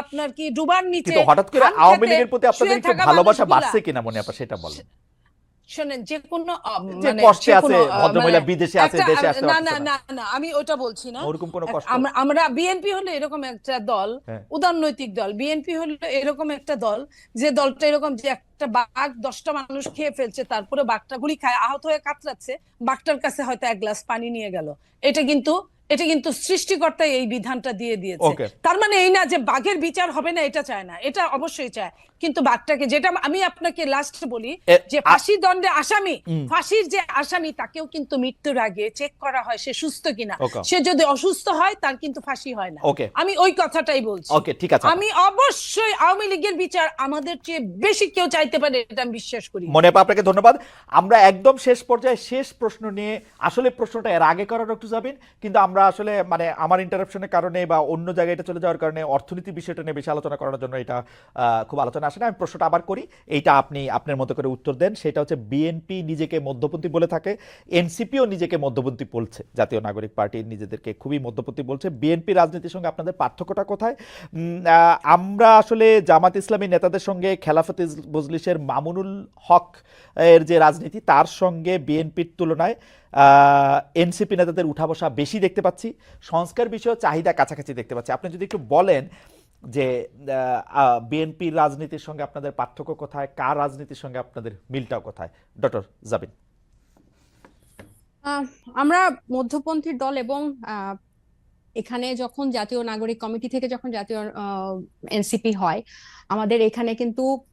আপনার কি ডুবার নিচে কিন্তু হঠাৎ করে আওয়ামী লীগের প্রতি আপনাদের একটু ভালোবাসা বাড়ছে কিনা মনে আপা সেটা বলেন। শোনেন যে কোনো মানে কষ্টে আছে ভদ্রমহিলা মানে বিদেশে আছে দেশে আসতে না না না। না আমি ওটা বলছি না। ওরকম কোনো কষ্ট? আমরা আমরা বিএনপি হলো এরকম একটা দল হ্যাঁ। উদারনৈতিক দল। বিএনপি হলো এরকম একটা দল যে দলটা এরকম যে একটা বাঘ দশটা মানুষ খেয়ে ফেলছে তারপরে বাঘটা গুলি খায় আহত হয়ে কাতরাচ্ছে বাঘটার কাছে হয়তো এক গ্লাস পানি নিয়ে গেল। এটা কিন্তু এটা কিন্তু সৃষ্টিকর্তা এই বিধানটা দিয়ে দিয়েছে। তার মানে এই না যে বাঘের বিচার হবে না এটা চায় না। এটা অবশ্যই চায়। কিন্তু বাঘটাকে যেটা আমি আপনাকে লাস্ট বলি যে ফাঁসি দণ্ডে আসামি ফাঁসির যে আসামি তাকেও কিন্তু মৃত্যুর আগে চেক করা হয় সে সুস্থ কিনা। সে যদি অসুস্থ হয় তার কিন্তু ফাঁসি হয় না। আমি ওই কথাটাই বলছি। ওকে ঠিক আছে। আমি অবশ্যই আওয়ামী লীগের বিচার আমাদের চেয়ে বেশি কেউ চাইতে পারে এটা আমি বিশ্বাস করি। মনে আপা আপনাকে ধন্যবাদ। আমরা একদম শেষ পর্যায়ে শেষ প্রশ্ন নিয়ে আসলে প্রশ্নটা এর আগে করার একটু যাবেন কিন্তু আমরা আসলে মানে আমার ইন্টারাপশনের কারণে বা অন্য জায়গায় এটা চলে যাওয়ার কারণে অর্থনীতি বিষয়টা নিয়ে বেশি আলোচনা করার জন্য এটা আহ, খুব আলোচনা আসে না, আমি প্রশ্নটা আবার করি। এইটা আপনি, আপনার মতো করে উত্তর দেন। সেটা হচ্ছে বিএনপি নিজেকে মধ্যপন্থী বলে থাকে, এনসিপিও নিজেকে মধ্যপন্থী বলছে। জাতীয় নাগরিক পার্টি নিজেদেরকে খুবই মধ্যপন্থী বলছে। বিএনপি রাজনীতির সঙ্গে আপনাদের পার্থক্যটা কোথায়? আমরা আসলে জামাত ইসলামী নেতাদের সঙ্গে খেলাফত মজলিসের মামুনুল হক এর যে রাজনীতি, তার সঙ্গে বিএনপির তুলনায় এনসিপি নেতাদের উঠা বসা বেশি দেখতে পাচ্ছি। সংস্কার বিষয়ে চাহিদা কাছাকাছি দেখতে পাচ্ছি। আপনি যদি একটু বলেন যে বিএনপির রাজনীতির সঙ্গে আপনাদের পার্থক্য কোথায়? কার রাজনীতির সঙ্গে আপনাদের মিলটাও কোথায়? ডক্টর জাবিন আমরা মধ্যপন্থীর দল এবং এখানে যখন জাতীয় নাগরিক কমিটি থেকে যখন জাতীয় এনসিপি হয় আমাদের এখানে কিন্তু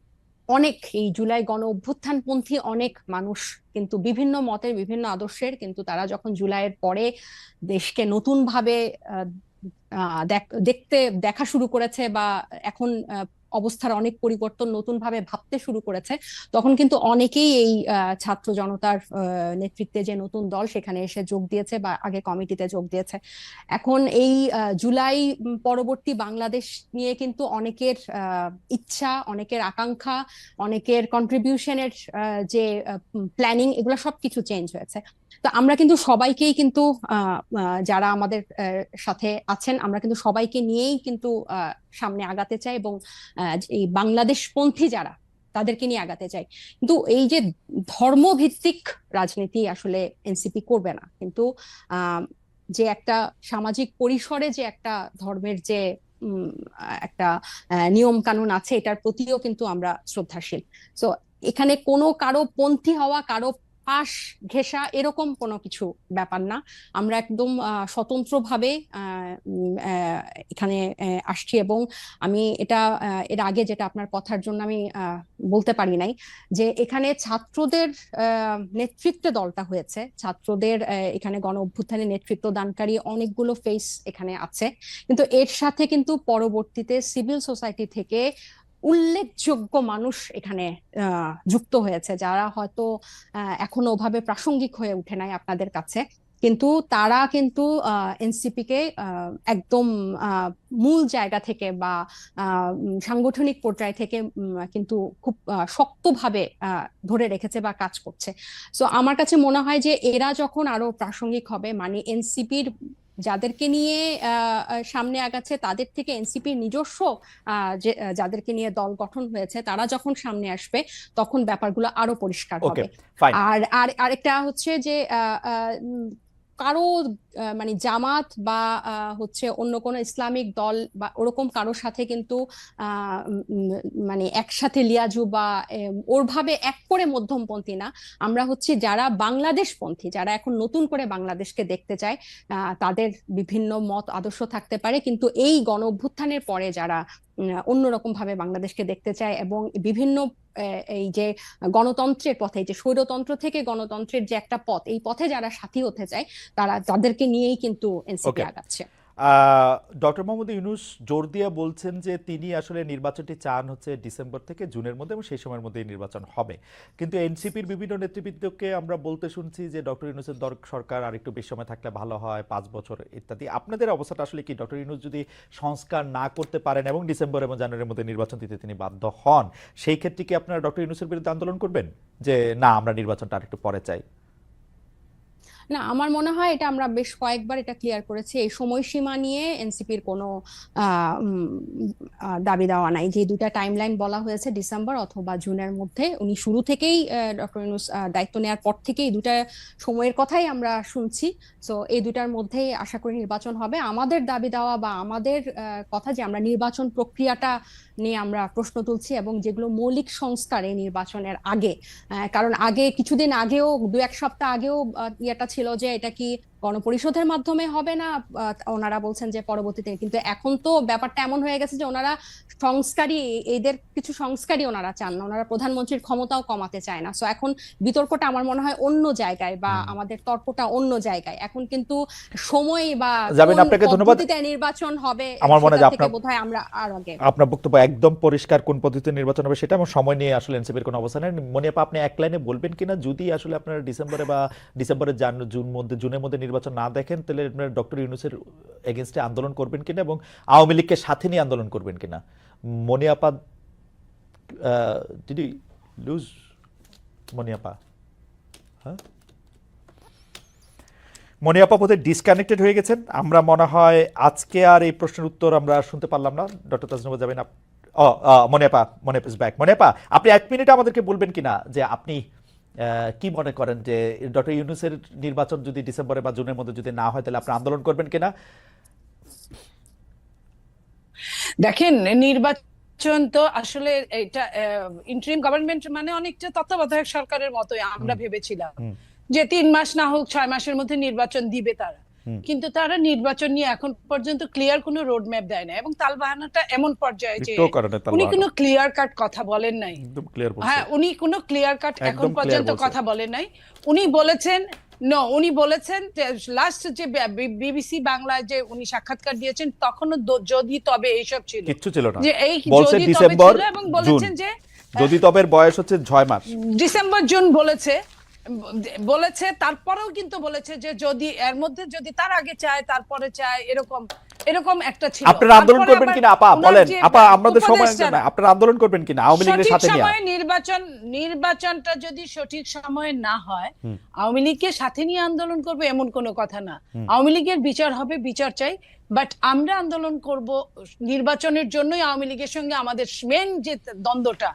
অনেক এই জুলাই গণ অভ্যুত্থানপন্থী অনেক মানুষ কিন্তু বিভিন্ন মতের বিভিন্ন আদর্শের কিন্তু তারা যখন জুলাইয়ের পরে দেশকে নতুন ভাবে আহ, আহ, দেখ- দেখতে, দেখা শুরু করেছে বা এখন অবস্থার অনেক পরিবর্তন নতুন ভাবে ভাবতে শুরু করেছে, তখন কিন্তু অনেকেই এই ছাত্র জনতার নেতৃত্বে যে নতুন দল সেখানে এসে যোগ দিয়েছে বা আগে কমিটিতে যোগ দিয়েছে। এখন এই জুলাই পরবর্তী বাংলাদেশ নিয়ে কিন্তু অনেকের ইচ্ছা, অনেকের আকাঙ্ক্ষা, অনেকের কন্ট্রিবিউশনের যে প্ল্যানিং এগুলো সবকিছু চেঞ্জ হয়েছে। তো আমরা কিন্তু সবাইকেই কিন্তু যারা আমাদের সাথে আছেন আমরা কিন্তু সবাইকে নিয়েই কিন্তু সামনে আগাতে চাই এবং আহ, বাংলাদেশ পন্থী যারা তাদেরকে নিয়ে আগাতে চাই। কিন্তু এই যে ধর্মভিত্তিক রাজনীতি আসলে এনসিপি করবে না। কিন্তু যে একটা সামাজিক পরিসরে যে একটা ধর্মের যে একটা নিয়ম কানুন আছে এটার প্রতিও কিন্তু আমরা শ্রদ্ধাশীল। তো এখানে কোনো কারও পন্থী হওয়া কারও পাশ ঘেঁষা এরকম কোনো কিছু ব্যাপার না। আমরা একদম স্বতন্ত্রভাবে এখানে আসছি এবং আমি এটা এর আগে যেটা আপনার কথার জন্য আমি বলতে পারি নাই যে এখানে ছাত্রদের নেতৃত্বে দলটা হয়েছে। ছাত্রদের এখানে গণ অভ্যুত্থানে নেতৃত্ব দানকারী অনেকগুলো ফেস এখানে আছে। কিন্তু এর সাথে কিন্তু পরবর্তীতে সিভিল সোসাইটি থেকে উল্লেখযোগ্য মানুষ এখানে যুক্ত হয়েছে, যারা হয়তো এখনও ওভাবে প্রাসঙ্গিক হয়ে উঠে নাই আপনাদের কাছে। কিন্তু তারা কিন্তু এনসিপি কে একদম মূল জায়গা থেকে বা সাংগঠনিক পর্যায় থেকে কিন্তু খুব শক্তভাবে ধরে রেখেছে বা কাজ করছে। সো আমার কাছে মনে হয় যে এরা যখন আরও প্রাসঙ্গিক হবে মানে এনসিপির যাদেরকে নিয়ে সামনে আগাচ্ছে তাদের থেকে এনসিপির নিজস্ব আহ, যে যাদেরকে নিয়ে দল গঠন হয়েছে তারা যখন সামনে আসবে তখন ব্যাপারগুলো আরও পরিষ্কার হবে। আর আর আরেকটা হচ্ছে যে আহ, আহ, কারও মানে জামাত বা হচ্ছে অন্য কোনো ইসলামিক দল বা ওরকম কারোর সাথে কিন্তু মানে একসাথে লিয়াজু বা ওরভাবে এক করে মধ্যমপন্থী না। আমরা হচ্ছে যারা বাংলাদেশপন্থী, যারা এখন নতুন করে বাংলাদেশকে দেখতে চায় তাদের বিভিন্ন মত, আদর্শ থাকতে পারে। কিন্তু এই গণ অভ্যুত্থানের পরে যারা অন্যরকম ভাবে বাংলাদেশকে দেখতে চায় এবং বিভিন্ন এই যে গণতন্ত্রের পথে যে স্বৈরতন্ত্র থেকে গণতন্ত্রের যে একটা পথ, এই পথে যারা সাথী হতে চায়, তারা, তাদেরকে নিয়েই কিন্তু এনসিপি আগাচ্ছে। ডক্টর মোহাম্মদ ইউনুস জোর দিয়ে বলছেন যে তিনি আসলে নির্বাচনটি চান হচ্ছে ডিসেম্বর থেকে জুনের মধ্যে এবং সেই সময়ের মধ্যে নির্বাচন হবে। কিন্তু এনসিপির বিভিন্ন নেতৃবৃন্দকে আমরা বলতে শুনছি যে ডক্টর ইউনুসের দর সরকার আর একটু বেশি সময় থাকলে ভালো হয় পাঁচ বছর ইত্যাদি। আপনাদের অবস্থাটা আসলে কি? ডক্টর ইউনুস যদি সংস্কার না করতে পারেন এবং ডিসেম্বর এবং জানুয়ারির মধ্যে নির্বাচন দিতে তিনি বাধ্য হন সেই ক্ষেত্রে কি আপনারা ডক্টর ইউনুসের বিরুদ্ধে আন্দোলন করবেন? যে না আমরা নির্বাচনটা আর একটু পরে চাই। না, আমার মনে হয় এটা আমরা বেশ কয়েকবার এটা ক্লিয়ার করেছি। এই সময়সীমা নিয়ে এনসিপির কোনো দাবি দেওয়া নাই। যে দুটা টাইমলাইন বলা হয়েছে ডিসেম্বর অথবা জুনের মধ্যে, উনি শুরু থেকেই ডক্টর ইউনূস দায়িত্ব নেওয়ার পর থেকেই দুটা সময়ের কথাই আমরা শুনছি। তো এই দুটার মধ্যেই আশা করি নির্বাচন হবে। আমাদের দাবি দেওয়া বা আমাদের কথা যে আমরা নির্বাচন প্রক্রিয়াটা নিয়ে আমরা প্রশ্ন তুলছি এবং যেগুলো মৌলিক সংস্কার এই নির্বাচনের আগে কারণ আগে, কিছুদিন আগেও দু এক সপ্তাহ আগেও ইয়েটা ছিল যে এটা কি গণপরিষদের মাধ্যমে হবে না ওনারা বলছেন যে পরবর্তীতে কিন্তু এখন তো ব্যাপারটা এমন হয়ে গেছে যে ওনারা সংস্কারই এদের কিছু সংস্কারই ওনারা চান না। ওনারা প্রধানমন্ত্রীর ক্ষমতাও কমাতে চায় না। সো এখন বিতর্কটা আমার মনে হয় অন্য জায়গায় বা আমাদের তর্কটা অন্য জায়গায়। এখন কিন্তু সময় বা কোন আপনাকে ধন্যবাদ। নির্বাচন হবে আমার মনে হয় আপনার- বোধহয় আমরা আর আগে আপনার বক্তব্য একদম পরিষ্কার কোন পদ্ধতিতে নির্বাচন হবে সেটা এবং সময় নিয়ে আসলে এনসিপির কোনো অবস্থান নেই। মনিয়াপা আপনি এক লাইনে বলবেন কিনা? যদি আসলে আপনারা ডিসেম্বরে বা ডিসেম্বরের জান জুন মধ্যে জুনের মধ্যে নির্বাচন না দেখেন, তাহলে আপনারা ডক্টর ইউনুসের এগেনস্টে আন্দোলন করবেন কিনা এবং আওয়ামী লীগকে সাথে নিয়ে আন্দোলন করবেন কিনা? মনিয়াপা ডিড লুজ মনিয়াপা? হ্যাঁ? মনিয়াপা বোধহয় ডিসকানেক্টেড হয়ে গেছেন। আমরা মনে হয় আজকে আর এই প্রশ্নের উত্তর আমরা শুনতে পারলাম না। ডক্টর তাজনুবা যাবেন ও মনিয়াপা মনিয়াপা ইজ ব্যাক মনিয়াপা, আপনি এক মিনিট আমাদেরকে বলবেন কিনা যে আপনি কি মনে করেন যে ডক্টর ইউনুসের নির্বাচন যদি ডিসেম্বরে বা জুনের মধ্যে যদি না হয় তাহলে আপনি আন্দোলন করবেন কিনা? দেখেন নির্বাচন তো আসলে এটা ইন্টারিম গভর্নমেন্ট মানে অনেকটা তত্ত্বাবধায়ক সরকারের মতোই আমরা ভেবেছিলাম। যে তিন মাস না হোক ছয় মাসের মধ্যে নির্বাচন দিবে তারা। কিন্তু তারা নির্বাচন নিয়ে এখন পর্যন্ত ক্লিয়ার কোনো রোড ম্যাপ দেয় না। এবং তালবাহানাটা এমন পর্যায়ে যে উনি কোনো ক্লিয়ার কাট কথা বলেন নাই। হ্যাঁ উনি কোনো ক্লিয়ার কাট এখন পর্যন্ত কথা বলেন নাই। উনি বলেছেন নো উনি বলেছেন যে লাস্ট যে বিবিসি বাংলায় যে উনি সাক্ষাৎকার দিয়েছেন তখনও যদি তবে এইসব ছিল। কিচ্ছু ছিল না। যে এই যদি তবে ছিল এবং বলেছেন যে যদি তবের বয়স হচ্ছে ছয় মাস। ডিসেম্বর জুন বলেছে। বলেছে তারপরেও কিন্তু বলেছে যে যদি এর মধ্যে যদি তার আগে চায় তারপরে চায় এরকম এরকম একটা ছিল। আপনারা আন্দোলন করবেন কিনা? আপা বলেন আপা আমাদের সময় না আপনারা আন্দোলন করবেন কিনা? আওয়ামী লীগের সাথে নিয়ে সময়ে নির্বাচন নির্বাচনটা যদি সঠিক সময়ে না হয় আওয়ামী লীগকে সাথে নিয়ে আন্দোলন করবে এমন কোনো কথা না। আওয়ামী লীগের বিচার হবে বিচার চাই বাট আমরা আন্দোলন করব নির্বাচনের জন্যই আওয়ামী লীগের সঙ্গে আমাদের মেন যে দ্বন্দ্বটা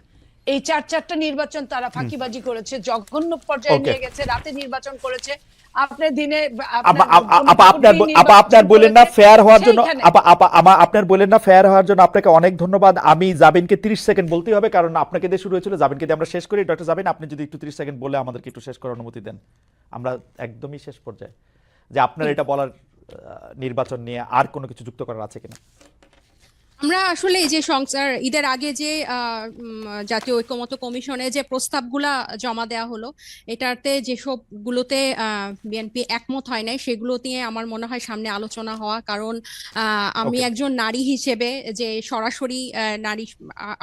এই চার চারটা নির্বাচন তারা ফাঁকিবাজি করেছে জঘন্য পর্যায়ে নিয়ে গেছে রাতে নির্বাচন করেছে। আপনার দিনে আপা আপা- আপা আপনার আপনার বললেন না ফেয়ার হওয়ার জন্য আপা আপা আমা আপনার বললেন না ফেয়ার হওয়ার জন্য আপনাকে অনেক ধন্যবাদ। আমি জাবিনকে 30 সেকেন্ড বলতেই হবে কারণ আপনাকে দিয়ে শুরু হয়েছিল। জাবিনকে দিয়ে আমরা শেষ করি। ডক্টর জাবিন আপনি যদি একটু 30 সেকেন্ড বলে আমাদেরকে একটু শেষ করার অনুমতি দেন। আমরা একদমই শেষ পর্যায়ে। যে আপনার এটা বলার নির্বাচন নিয়ে আর কোনো কিছু যুক্ত করার আছে কিনা? আমরা আসলে যে সংসার ঈদের আগে যে জাতীয় ঐক্যমত্য কমিশনে যে প্রস্তাবগুলা জমা দেওয়া হলো এটাতে যেসব গুলোতে বিএনপি একমত হয় নাই সেগুলো নিয়ে আমার মনে হয় সামনে আলোচনা হওয়া। কারণ আমি একজন নারী হিসেবে যে সরাসরি নারী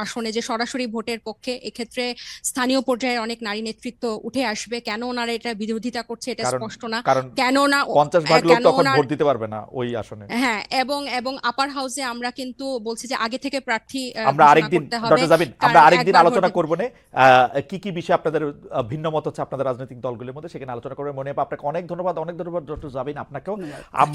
আসনে যে সরাসরি ভোটের পক্ষে এক্ষেত্রে স্থানীয় পর্যায়ে অনেক নারী নেতৃত্ব উঠে আসবে। কেন ওনারা এটা বিরোধিতা করছে এটা স্পষ্ট না। কেন না পঞ্চাশ ভাগ লোক কেন তখন ওনার- ভোট দিতে পারবে না ওই আসনে। হ্যাঁ এবং এবং আপার হাউসে আমরা কিন্তু বলছি যে আগে থেকে প্রার্থী আমরা আরেকদিন ডক্টর জাবিন আমরা আরেকদিন আলোচনা করব না। আহ, কি কি বিষয়ে আপনাদের ভিন্ন মত হচ্ছে আপনাদের রাজনৈতিক দলগুলোর মধ্যে সেখানে আলোচনা করবে মনে। হয় আপনাকে অনেক ধন্যবাদ অনেক ধন্যবাদ ডক্টর জাবিন আপনাকেও।